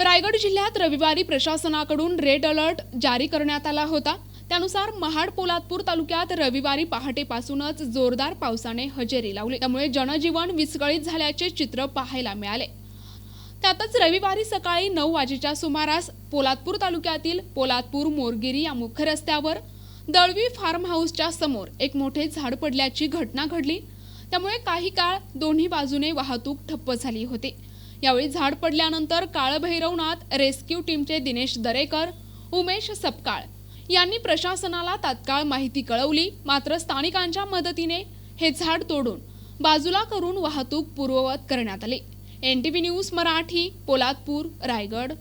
रायगड जिल्ह्यात रविवारी प्रशासनाकडून रेड अलर्ट जारी करण्यात आला होता. त्यानुसार महाड पोलादपूर तालुक्यात रविवारी पहाटेपासूनच जोरदार पावसाने हजेरी लावली. त्यामुळे जनजीवन विस्कळीत झाल्याचे चित्र पाहायला मिळाले. त्यातच रविवारी सकाळी नऊ वाजेच्या सुमारास पोलादपूर तालुक्यातील पोलादपूर मोरगिरी या मुख्य रस्त्यावर दळवी फार्म हाऊसच्या समोर एक मोठे झाड पडल्याची घटना घडली. त्यामुळे काही काळ दोन्ही बाजूने वाहतूक ठप्प झाली होती. यावेळी झाड पडल्यानंतर काळभैरवनाथ रेस्क्यू टीमचे दिनेश दरेकर उमेश सपकाळ यांनी प्रशासनाला तात्काळ माहिती कळवली. मात्र स्थानिकांच्या मदतीने हे झाड तोडून बाजूला करून वाहतूक पूर्ववत करण्यात आली. N T V news Marathi Poladpur Raigad.